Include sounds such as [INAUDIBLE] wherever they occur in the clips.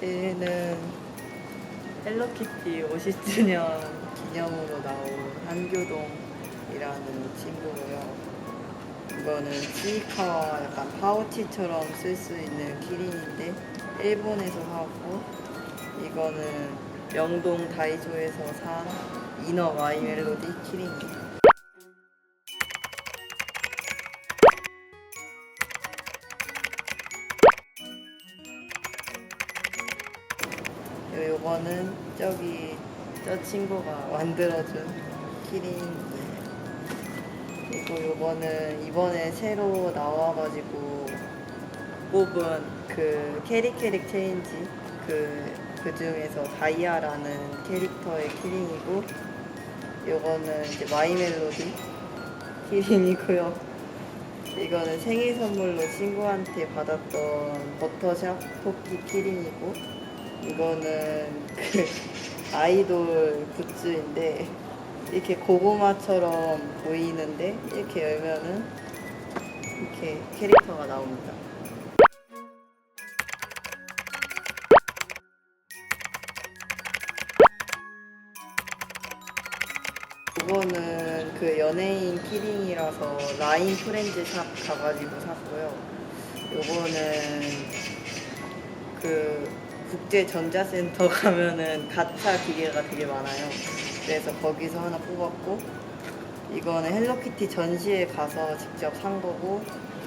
얘는 헬로키티 50주년 기념으로 나온 한교동이라는 친구고요. 이거는 치이카와 약간 파우치처럼 쓸 수 있는 키링인데 일본에서 사왔고 이거는 명동 다이소에서 산 이너 마이 멜로디 키링입니다. 요- 요거는 저기 저 친구가 만들어준 키링이에요. 그리고 요거는 이번에 새로 나와가지고 뽑은 그 캐릭캐릭 체인지 그, 그 중에서 다이아라는 캐릭터의 키링이고 요거는 이제 마이 멜로디 키링이고요. 이거는 생일 선물로 친구한테 받았던 버터샵 토끼 키링이고 이거는 그 [LAUGHS] 아이돌 굿즈인데 이렇게 고구마처럼 보이는데 이렇게 열면은 이렇게 캐릭터가 나옵니다. 이거는 그 연예인 키링이라서 라인 프렌즈 샵 가가지고 샀고요. 요거는 그 국제 전자센터 가면은 가차 기계가 되게 많아요. 그래서 거기서 하나 뽑았고 이거는 헬로키티 전시회 가서 직접 산 거고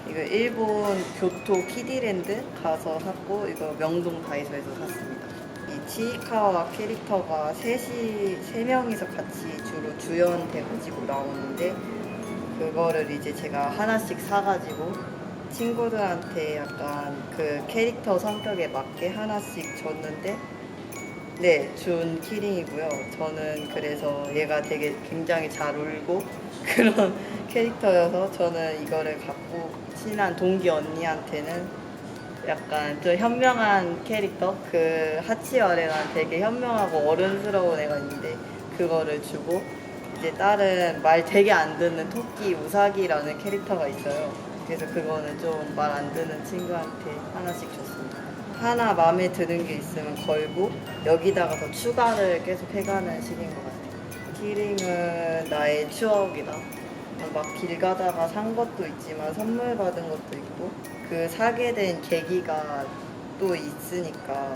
이거 일본 교토 키디랜드 가서 샀고 이거 명동 다이소에서 샀습니다. 이 치이카와 캐릭터가 셋이 세 명이서 같이 주로 주연돼가지고 나오는데 그거를 이제 제가 하나씩 사가지고 친구들한테 약간 그 캐릭터 성격에 맞게 하나씩 줬는데 네, 준 키링이고요. 저는 그래서 얘가 되게 굉장히 잘 울고 [LAUGHS] 그런 캐릭터여서 저는 이거를 갖고 친한 동기 언니한테는 약간 좀 현명한 캐릭터 그 하치와레랑 되게 현명하고 어른스러운 애가 있는데 그거를 주고 이제 다른 말 되게 안 듣는 토끼 우사기라는 캐릭터가 있어요. 그래서 그거는 좀 말 안 듣는 친구한테 하나씩 줬습니다. 하나 마음에 드는 게 있으면 걸고 여기다가 더 추가를 계속 해가는 식인 것 같아요. 키링은 나의 추억이다. 막 길 가다가 산 것도 있지만 선물 받은 것도 있고 그 사게 된 계기가 또 있으니까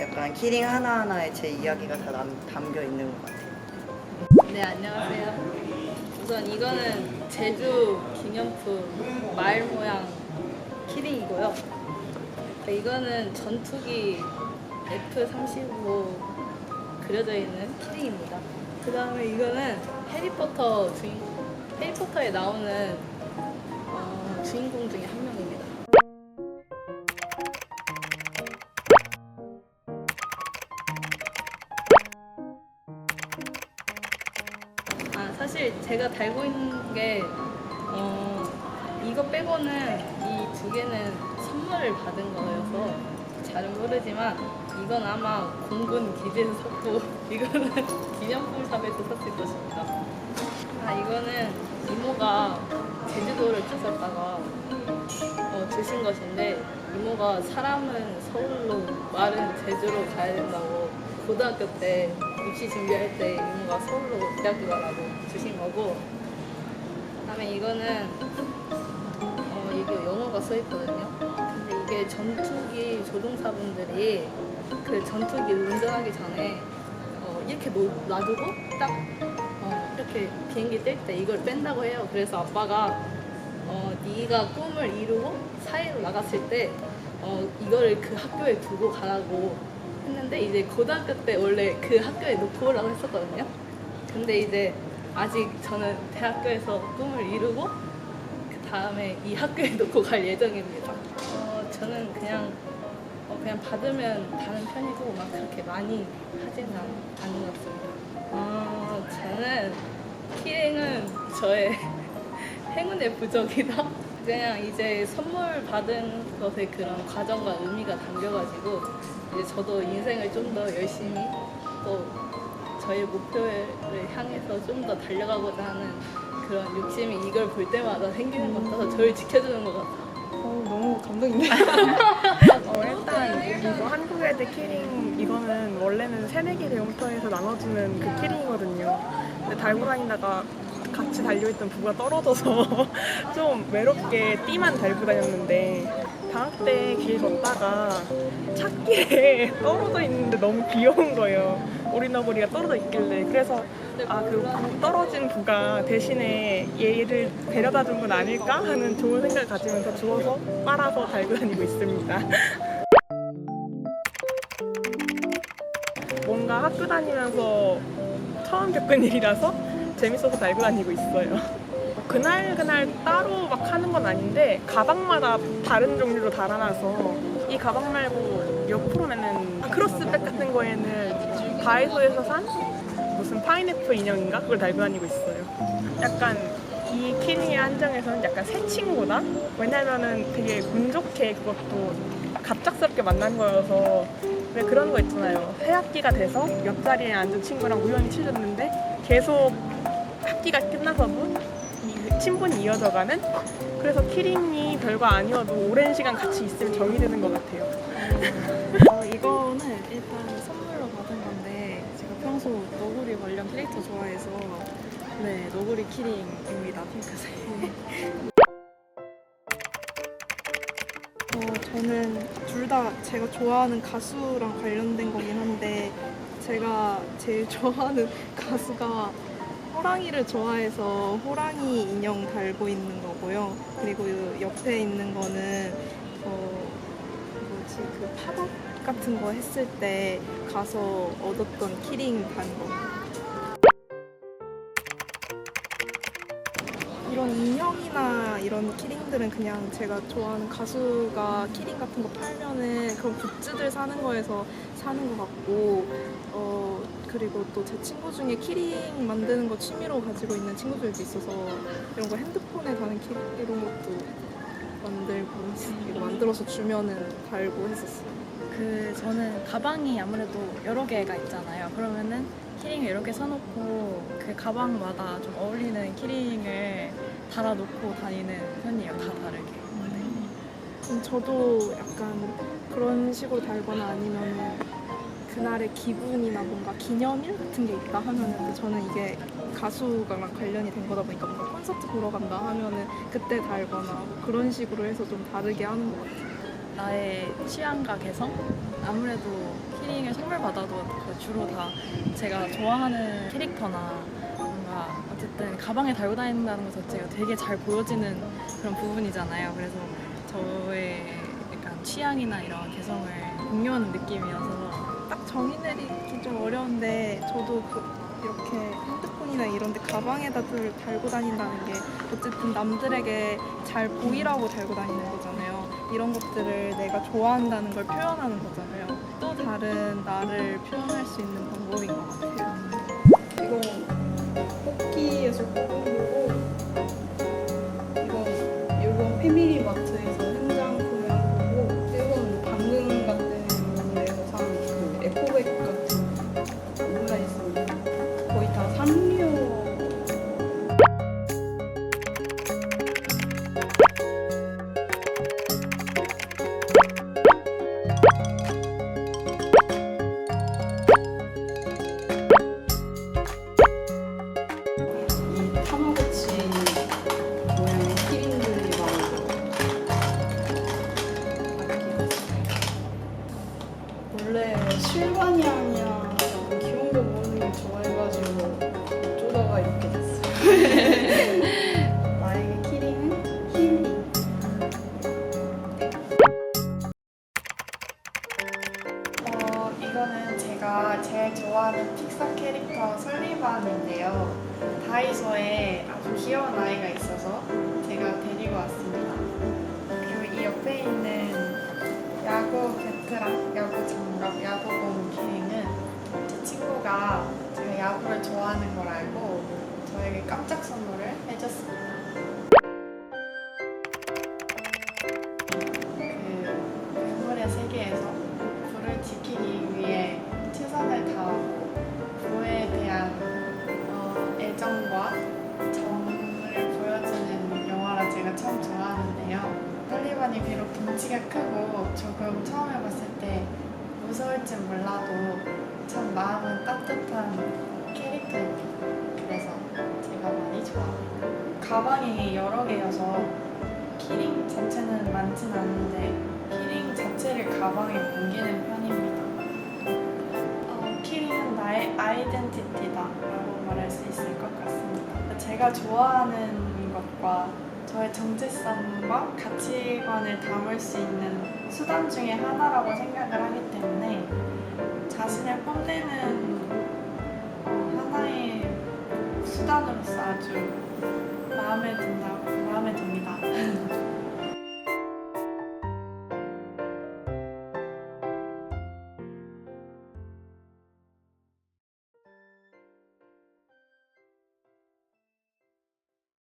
약간 키링 하나하나에 제 이야기가 다 남- 담겨 있는 것 같아요. 네, 안녕하세요. 우선 이거는 제주 기념품 말 모양 키링이고요. 네, 이거는 전투기 F-35 그려져 있는 키링입니다. 그 다음에 이거는 해리포터 주인, 해리포터에 나오는 어, 주인공 중에 사실 제가 달고 있는 게 어, 이거 빼고는 이 두 개는 선물을 받은 거여서 잘은 모르지만 이건 아마 공군 기지에서 샀고 [LAUGHS] 이거는 기념품 샵에서 샀을 것입니다. 아 이거는 이모가 제주도를 갔었다가 어, 주신 것인데 이모가 사람은 서울로 말은 제주로 가야 된다고 고등학교 때 입시 준비할 때 이모가 서울로 대학교 가라고 주신 거고 그다음에 이거는 어, 이게 영어가 써 있거든요. 근데 이게 전투기 조종사분들이 그 전투기를 운전하기 전에 어, 이렇게 놓, 놔두고 딱 어, 이렇게 비행기 뜰때 이걸 뺀다고 해요. 그래서 아빠가 어, 네가 꿈을 이루고 사회로 나갔을 때 어, 이거를 그 학교에 두고 가라고 했는데 이제 고등학교 때 원래 그 학교에 놓고 오라고 했었거든요. 근데 이제 아직 저는 대학교에서 꿈을 이루고 그 다음에 이 학교에 [LAUGHS] 놓고 갈 예정입니다. 어, 저는 그냥 어, 그냥 받으면 다는 편이고 막 그렇게 많이 하지는 않- 않는 것 같습니다. 어, 저는 키링은 저의 [LAUGHS] 행운의 부적이다. 그냥 이제 선물 받은 것의 그런 과정과 의미가 담겨가지고 이제 저도 인생을 좀 더 열심히 또 저의 목표를 향해서 좀 더 달려가고자 하는 그런 욕심이 이걸 볼 때마다 생기는 것 같아서 저를 지켜주는 것 같아요. 어, 너무 감동인데. [LAUGHS] 어, 일단 이거 한국 애들 키링 이거는 원래는 새내기 대용터에서 나눠주는 그 키링이거든요. 근데 달고 다니다가 같이 달려있던 부가 떨어져서 [LAUGHS] 좀 외롭게 띠만 달고 다녔는데 방학 때 길 걷다가 찾길에 [LAUGHS] 떨어져 있는데 너무 귀여운 거예요. 오리너구리가 떨어져 있길래 그래서 아 그 떨어진 부가 대신에 얘를 데려다 준 건 아닐까 하는 좋은 생각을 가지면서 주워서 빨아서 달고 다니고 있습니다. [LAUGHS] 뭔가 학교 다니면서 처음 겪은 일이라서 재밌어서 달고 다니고 있어요. 그날 그날 따로 막 하는 건 아닌데 가방마다 다른 종류로 달아놔서 이 가방 말고 옆으로는 크로스백 같은 거에는 다이소에서 산 무슨 파인애플 인형인가 그걸 달고 다니고 있어요. 약간 이 키링의 한정에서는 약간 새 친구다. 왜냐면은 되게 운 좋게 그것도 갑작스럽게 만난 거여서 왜 그런 거 있잖아요. 새 학기가 돼서 옆자리에 앉은 친구랑 우연히 친해졌는데 계속 학기가 끝나서도 이 친분이 이어져가는 그래서 키링이 별거 아니어도 오랜 시간 같이 있으면 정이 드는 것 같아요. 어, 이거는 일단 평소 너구리 관련 캐릭터 좋아해서 네 너구리 키링입니다 핑크색. 어, 저는 둘 다 제가 좋아하는 가수랑 관련된 거긴 한데 제가 제일 좋아하는 [LAUGHS] 가수가 호랑이를 좋아해서 호랑이 인형 달고 있는 거고요. 그리고 이 옆에 있는 거는 어, 뭐지 그팝 업 같은 거 했을 때 가서 얻었던 키링 단 거. 이런 인형이나 이런 키링들은 그냥 제가 좋아하는 가수가 키링 같은 거 팔면은 그런 굿즈들 사는 거에서 사는 것 같고 어 그리고 또 제 친구 중에 키링 만드는 거 취미로 가지고 있는 친구들도 있어서 이런 거 핸드폰에 다는 키링 이런 것도 만들고 이거 만들어서 주면은 달고 했었어요. 그 저는 가방이 아무래도 여러 개가 있잖아요. 그러면은 키링을 여러 개 사놓고 그 가방마다 좀 어울리는 키링을 달아놓고 다니는 편이에요. 다 다르게. 음, 저도 약간 그런 식으로 달거나 아니면은 그날의 기분이나 뭔가 기념일 같은 게 있다 하면은 저는 이게 가수랑 관련이 된 거다 보니까 뭔가 콘서트 보러 간다 하면은 그때 달거나 뭐 그런 식으로 해서 좀 다르게 하는 것 같아요. 나의 취향과 개성? 아무래도 키링을 선물 받아도 그 주로 다 제가 좋아하는 캐릭터나 뭔가 어쨌든 가방에 달고 다닌다는 것 자체가 되게 잘 보여지는 그런 부분이잖아요. 그래서 저의 약간 취향이나 이런 개성을 공유하는 느낌이어서 딱 정의 내리기 좀 어려운데 저도 그 이렇게 핸드폰이나 이런 데 가방에다 들 달고 다닌다는 게 어쨌든 남들에게 잘 보이라고 달고 다니는 거잖아요. 이런 것들을 내가 좋아한다는 걸 표현하는 거잖아요. 또 다른 나를 표현할 수 있는 방법인 것 같아요. 이거 뽑기에서 뽑은 거고 이거 일본 패밀리 마트에서 좋아하는 걸 알고 저에게 깜짝 선물을 해줬습니다. 그 괴물의 세계에서 불을 지키기 위해 최선을 다하고 부에 대한 어, 애정과 정을 보여주는 영화라 제가 참 좋아하는데요. 캐릭터니 비록 덩치가 크고 조금 처음에 봤을 때 무서울 줄 몰라도 참 마음은 따뜻한 캐릭터입니다. 그래서 제가 많이 좋아합니다. 가방이 여러 개여서 키링 자체는 많진 않은데 키링 자체를 가방에 옮기는 편입니다. 어, 키링은 나의 아이덴티티다라고 말할 수 있을 것 같습니다. 제가 좋아하는 것과 저의 정체성과 가치관을 담을 수 있는 수단 중에 하나라고 생각을 하기 때문에 자신을 뽐내는 수단으로서 아주 마음에 든다고 마음에 듭니다. [LAUGHS]